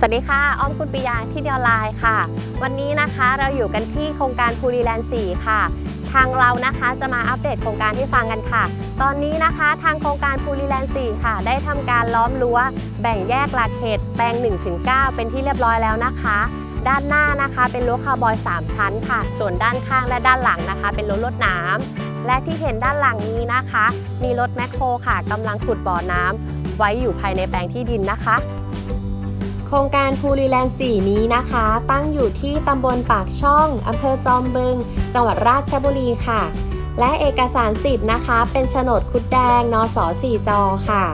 สวัสดีค่ะ อ้อมคุณปิยาที่เดียวไลน์ค่ะ วันนี้นะคะเราอยู่กันที่โครงการพูรีแลนด์4ค่ะ ทางเรานะคะจะมาอัปเดตโครงการให้ฟังกันค่ะ ตอนนี้นะคะทางโครงการพูรีแลนด์4ค่ะ ได้ทำการล้อมรั้ว แบ่งแยกหลักเขตแปลง 1-9 เป็นที่เรียบร้อยแล้วนะคะ ด้านหน้านะคะเป็นรั้วคาร์บอย 3 ชั้นค่ะ ส่วนด้านข้างและด้านหลังนะคะ เป็นรั้วลวดน้ำและที่เห็นด้านหลังนี้นะคะ มีรถแมคโครค่ะกำลังขุดบ่อน้ำไว้อยู่ภายในแปลงที่ดินนะคะ โครงการพูรีแลนด์ 4 นี้นะคะ ตั้งอยู่ที่ตำบลปากช่องอำเภอจอมบึง จังหวัดราชบุรีค่ะ และเอกสารสิทธิ์นะคะ เป็นโฉนดคุดแดงนส4จอค่ะ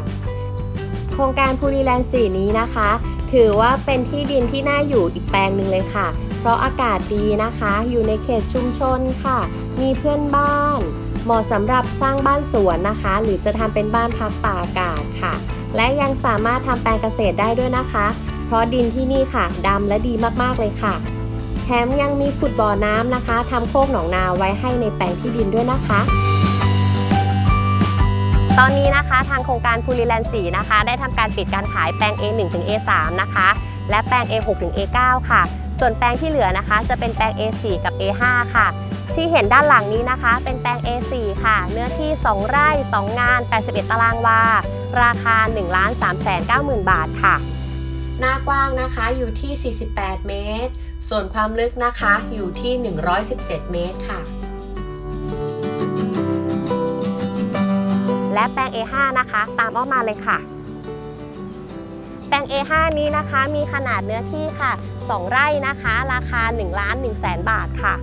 โครงการพูรีแลนด์ 4 นี้นะคะ ถือว่าเป็นที่ดินที่น่าอยู่อีกแปลงหนึ่งเลยค่ะ เพราะอากาศดีนะคะ อยู่ในเขตชุมชนค่ะ มีเพื่อนบ้าน เหมาะสำหรับสร้างบ้านสวนนะคะ หรือจะทำเป็นบ้านพักตากอากาศค่ะ และยังสามารถทำแปลงเกษตรได้ด้วยนะคะ เพราะดินที่นี่ค่ะดำและดีมากๆเลยค่ะ แถมยังมีขุดบ่อน้ำนะคะทำโคกหนองนาไว้ให้ในแปลงที่ดินด้วยนะคะ ตอนนี้นะคะทางโครงการพูรีแลนด์4นะคะ ได้ทำการปิดการขายแปลง A1 ถึง A3 นะคะ และแปลง A6 ถึง A9 ค่ะ ส่วนแปลงที่เหลือนะคะ จะเป็นแปลง A4 กับ A5 ค่ะที่เห็นด้านหลังนี้นะคะ เป็นแปลง A4 ค่ะ เนื้อที่ 2 ไร่ 2 งาน 81 ตารางวา ราคา 1 3 9 0 0 0 0 บาทค่ะ หน้ากว้างนะคะอยู่ที่ 48 เมตร ส่วนความลึกนะคะอยู่ที่ 117 เมตรค่ะ และแปลง A5 นะคะ ตามออกมาเลยค่ะ แปลง A5 นี้นะคะมีขนาดเนื้อที่ค่ะ 2 ไร่นะคะ ราคา1ล้าน1แสนบาทค่ะ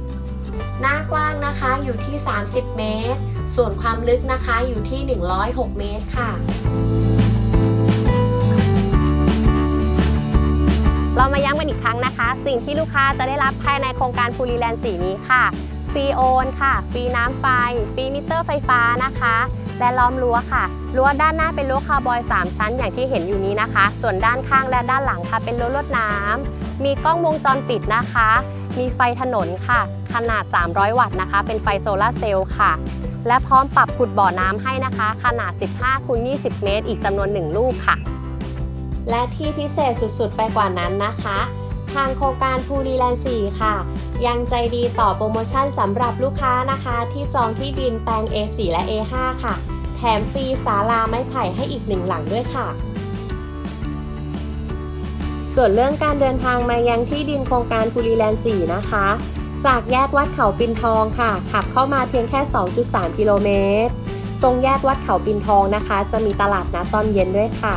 หน้ากว้างนะคะอยู่ที่ 30 เมตร ส่วนความลึกนะคะอยู่ที่ 106 เมตรค่ะ เรามาย้ำกันอีกครั้งนะคะ สิ่งที่ลูกค้าจะได้รับภายในโครงการพูรีแลนด์4นี้ค่ะฟรีโอนค่ะฟรีน้ำไฟฟรีมิเตอร์ไฟฟ้านะคะ และล้อมรั้วค่ะรั้วด้านหน้าเป็นรั้วคาร์บอย 3 ชั้นอย่างที่เห็นอยู่นี้นะคะ ส่วนด้านข้างและด้านหลังค่ะ เป็นรั้วลวดน้ำมีกล้องวงจรปิดนะคะ มีไฟถนนค่ะ ขนาด 300 วัตต์นะคะ เป็นไฟโซลาเซลล์ค่ะ และพร้อมปรับขุดบ่อน้ำให้นะคะ ขนาด 15คูณ20 เมตร อีกจำนวน 1 ลูกค่ะ และที่พิเศษสุดๆ ไปกว่านั้นนะคะ ทางโครงการพูรีแลนด์4ค่ะ ยังใจดีต่อโปรโมชั่นสำหรับลูกค้านะคะ ที่จองที่ดินแปลง A4 และ A5 ค่ะ แถมฟรีศาลาไม้ไผ่ให้อีกหนึ่งหลังด้วยค่ะส่วนเรื่องการเดินทางมายังที่ดินโครงการพูรีแลนด์4นะคะ จากแยกวัดเขาปินทองค่ะ ขับเข้ามาเพียงแค่ 2.3 กิโลเมตร ตรงแยกวัดเขาปินทองนะคะ จะมีตลาดนัดตอนเย็นด้วยค่ะ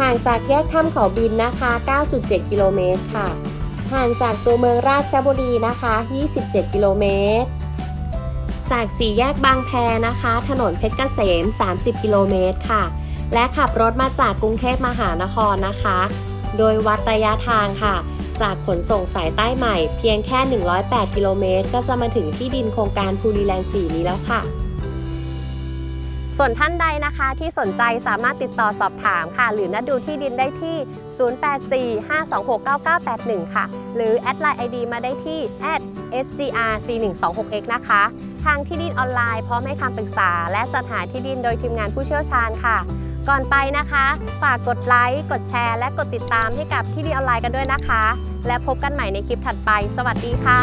ห่างจากแยกถ้ำเขาบินนะคะ 9.7 กิโลเมตรค่ะ ห่างจากตัวเมืองราชบุรีนะคะ 27 กิโลเมตร จากสี่แยกบางแพนะคะ ถนนเพชรเกษม 30 กิโลเมตรค่ะ และขับรถมาจากกรุงเทพมหานครนะคะ โดยวัดระยะทางค่ะ จากขนส่งสายใต้ใหม่ เพียงแค่ 108 กิโลเมตร ก็จะมาถึงที่ดินโครงการพูรีแลนด์4นี้แล้วค่ะ ส่วนท่านใดนะคะที่สนใจสามารถติดต่อสอบถามค่ะ หรือนัดดูที่ดินได้ที่ 0845269981 ค่ะ หรือแอดไลน์ ID มาได้ที่ @sgrc126x นะคะ ทางที่ดินออนไลน์พร้อมให้คำปรึกษา และจัดหาที่ดินโดยทีมงานผู้เชี่ยวชาญค่ะ ก่อนไปนะคะ ฝากกดไลค์ กดแชร์ และกดติดตามให้กับที่ดินออนไลน์กันด้วยนะคะ และพบกันใหม่ในคลิปถัดไป สวัสดีค่ะ